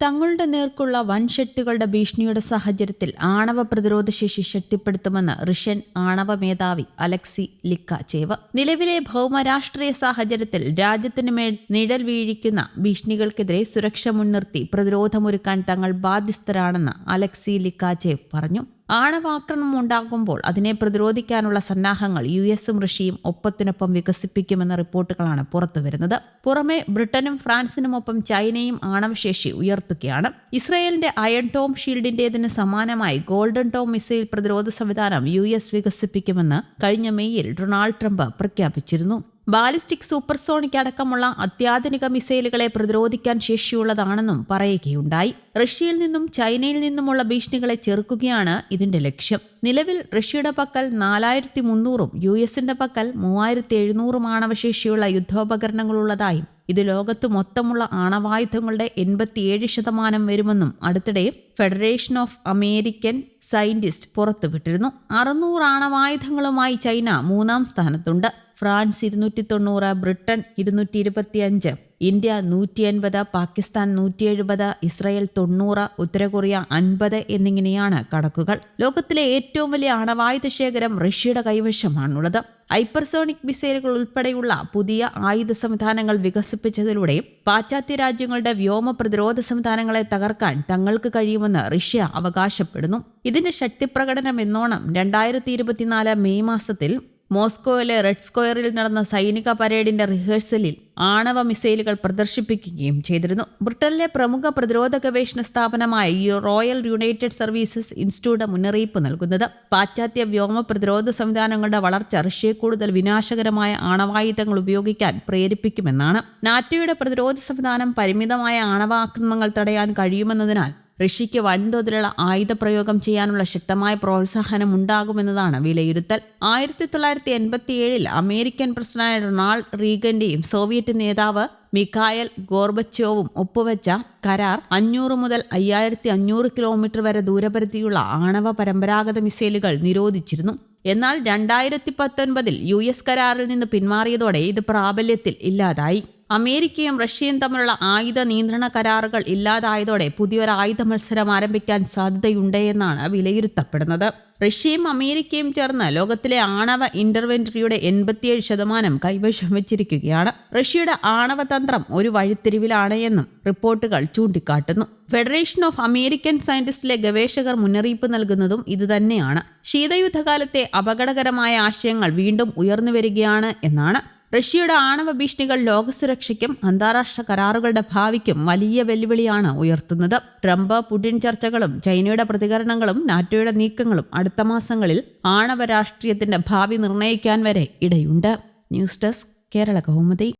തങ്ങളുടെ നേർക്കുള്ള വൻഷെട്ടുകളുടെ ഭീഷണിയുടെ സാഹചര്യത്തിൽ ആണവ പ്രതിരോധ ശേഷി ശക്തിപ്പെടുത്തുമെന്ന് റഷ്യൻ ആണവ മേധാവി അലക്സി ലിക്കാച്ചേവ്. നിലവിലെ ഭൗമരാഷ്ട്രീയ സാഹചര്യത്തിൽ രാജ്യത്തിനു മേൽ നിഴൽ വീഴിക്കുന്ന ഭീഷണികൾക്കെതിരെ സുരക്ഷ മുൻനിർത്തി പ്രതിരോധമൊരുക്കാൻ തങ്ങൾ ബാധ്യസ്ഥരാണെന്ന് അലക്സി ലിക്കാച്ചേവ് പറഞ്ഞു. ആണവാക്രമണം ഉണ്ടാകുമ്പോൾ അതിനെ പ്രതിരോധിക്കാനുള്ള സന്നാഹങ്ങൾ യു എസും റഷ്യയും ഒപ്പത്തിനൊപ്പം വികസിപ്പിക്കുമെന്ന റിപ്പോർട്ടുകളാണ് പുറത്തുവരുന്നത് പുറമെ ബ്രിട്ടനും ഫ്രാൻസിനും ഒപ്പം ചൈനയും ആണവശേഷി ഉയർത്തുകയാണ്. ഇസ്രയേലിന്റെ അയൺ ടോം ഷീൽഡിന്റേതിന് സമാനമായി ഗോൾഡൻ ടോം മിസൈൽ പ്രതിരോധ സംവിധാനം യു എസ് വികസിപ്പിക്കുമെന്ന് കഴിഞ്ഞ മെയ്യിൽ ഡൊണാൾഡ് ട്രംപ് പ്രഖ്യാപിച്ചിരുന്നു. ബാലിസ്റ്റിക് സൂപ്പർസോണിക് അടക്കമുള്ള അത്യാധുനിക മിസൈലുകളെ പ്രതിരോധിക്കാൻ ശേഷിയുള്ളതാണെന്നും പറയുകയുണ്ടായി. റഷ്യയിൽ നിന്നും ചൈനയിൽ നിന്നുമുള്ള ഭീഷണികളെ ചെറുക്കുകയാണ് ഇതിന്റെ ലക്ഷ്യം. നിലവിൽ റഷ്യയുടെ പക്കൽ നാലായിരത്തി മുന്നൂറും യു എസിന്റെ പക്കൽ മൂവായിരത്തി എഴുന്നൂറും ആണവശേഷിയുള്ള യുദ്ധോപകരണങ്ങളുള്ളതായും ഇത് ലോകത്ത് മൊത്തമുള്ള ആണവായുധങ്ങളുടെ എൺപത്തിയേഴ് ശതമാനം വരുമെന്നും അടുത്തിടെ ഫെഡറേഷൻ ഓഫ് അമേരിക്കൻ സയന്റിസ്റ്റ് പുറത്തുവിട്ടിരുന്നു. അറുന്നൂറ് ആണവായുധങ്ങളുമായി ചൈന മൂന്നാം സ്ഥാനത്തുണ്ട്. ഫ്രാൻസ് ഇരുന്നൂറ്റി തൊണ്ണൂറ് ബ്രിട്ടൻ ഇരുന്നൂറ്റി ഇരുപത്തിയഞ്ച് ഇന്ത്യ നൂറ്റി അൻപത് പാകിസ്ഥാൻ നൂറ്റി എഴുപത് ഇസ്രായേൽ തൊണ്ണൂറ് ഉത്തരകൊറിയ അൻപത് എന്നിങ്ങനെയാണ് കണക്കുകൾ. ലോകത്തിലെ ഏറ്റവും വലിയ അണവായുധ ശേഖരം റഷ്യയുടെ കൈവശമാണുള്ളത്. ഹൈപ്പർസോണിക് മിസൈലുകൾ ഉൾപ്പെടെയുള്ള പുതിയ ആയുധ സംവിധാനങ്ങൾ വികസിപ്പിച്ചതിലൂടെ പാശ്ചാത്യ രാജ്യങ്ങളുടെ വ്യോമ പ്രതിരോധ സംവിധാനങ്ങളെ തകർക്കാൻ തങ്ങൾക്ക് കഴിയുമെന്ന് റഷ്യ അവകാശപ്പെടുന്നു. ഇതിന്റെ ശക്തിപ്രകടനം എന്നോണം രണ്ടായിരത്തി മെയ് മാസത്തിൽ മോസ്കോയിലെ റെഡ് സ്ക്വയറിൽ നടന്ന സൈനിക പരേഡിന്റെ റിഹേഴ്സലിൽ ആണവ മിസൈലുകൾ പ്രദർശിപ്പിക്കുകയും ചെയ്തിരുന്നു. ബ്രിട്ടനിലെ പ്രമുഖ പ്രതിരോധ ഗവേഷണ സ്ഥാപനമായ റോയൽ യുണൈറ്റഡ് സർവീസസ് ഇൻസ്റ്റിറ്റ്യൂട്ട് മുന്നറിയിപ്പ് നൽകുന്നത്. പാശ്ചാത്യ വ്യോമ പ്രതിരോധ സംവിധാനങ്ങളുടെ വളർച്ച റഷ്യയെ കൂടുതൽ വിനാശകരമായ ആണവായുധങ്ങൾ ഉപയോഗിക്കാൻ പ്രേരിപ്പിക്കുമെന്നാണ്. നാറ്റോയുടെ പ്രതിരോധ സംവിധാനം പരിമിതമായ ആണവാക്രമണങ്ങൾ തടയാൻ കഴിയുമെന്നതിനാൽ റഷ്യയ്ക്ക് വൻതോതിലുള്ള ആയുധ പ്രയോഗം ചെയ്യാനുള്ള ശക്തമായ പ്രോത്സാഹനം ഉണ്ടാകുമെന്നതാണ് വിലയിരുത്തൽ. ആയിരത്തി തൊള്ളായിരത്തി എൺപത്തിയേഴിൽ അമേരിക്കൻ പ്രസിഡന്റ് ഡൊണാൾഡ് റീഗന്റെയും സോവിയറ്റ് നേതാവ് മിഖായൽ ഗോർബച്ചോവും ഒപ്പുവെച്ച കരാർ അഞ്ഞൂറ് മുതൽ അയ്യായിരത്തി അഞ്ഞൂറ് കിലോമീറ്റർ വരെ ദൂരപരിധിയുള്ള ആണവ പരമ്പരാഗത മിസൈലുകൾ നിരോധിച്ചിരുന്നു. എന്നാൽ രണ്ടായിരത്തി പത്തൊൻപതിൽ യു എസ് കരാറിൽ നിന്ന് പിന്മാറിയതോടെ ഇത് പ്രാബല്യത്തിൽ ഇല്ലാതായി. അമേരിക്കയും റഷ്യയും തമ്മിലുള്ള ആയുധ നിയന്ത്രണ കരാറുകൾ ഇല്ലാതായതോടെ പുതിയൊരു ആയുധ മത്സരം ആരംഭിക്കാൻ സാധ്യതയുണ്ട് എന്നാണ് വിലയിരുത്തപ്പെടുന്നത്. റഷ്യയും അമേരിക്കയും ചേർന്ന് ലോകത്തിലെ ആണവ ഇന്റർവെൻട്രിയുടെ എൺപത്തിയേഴ് ശതമാനം കൈവശം വച്ചിരിക്കുകയാണ്. റഷ്യയുടെ ആണവ തന്ത്രം ഒരു വഴിത്തിരിവിലാണ് എന്നും റിപ്പോർട്ടുകൾ ചൂണ്ടിക്കാട്ടുന്നു. ഫെഡറേഷൻ ഓഫ് അമേരിക്കൻ സയന്റിസ്റ്റിലെ ഗവേഷകർ മുന്നറിയിപ്പ് നൽകുന്നതും ഇതുതന്നെയാണ്. ശീതയുദ്ധകാലത്തെ അപകടകരമായ ആശയങ്ങൾ വീണ്ടും ഉയർന്നു വരികയാണ് എന്നാണ് റഷ്യയുടെ ആണവ ഭീഷണികൾ ലോകസുരക്ഷയ്ക്കും അന്താരാഷ്ട്ര കരാറുകളുടെ ഭാവിക്കും വലിയ വെല്ലുവിളിയാണ് ഉയർത്തുന്നത്. ട്രംപ് പുടിൻ ചർച്ചകളും ചൈനയുടെ പ്രതികരണങ്ങളും നാറ്റോയുടെ നീക്കങ്ങളും അടുത്ത മാസങ്ങളിൽ ആണവ രാഷ്ട്രീയത്തിന്റെ ഭാവി നിർണയിക്കാൻ വരെ ഇടയുണ്ട്. News desk Kerala Kaumudi.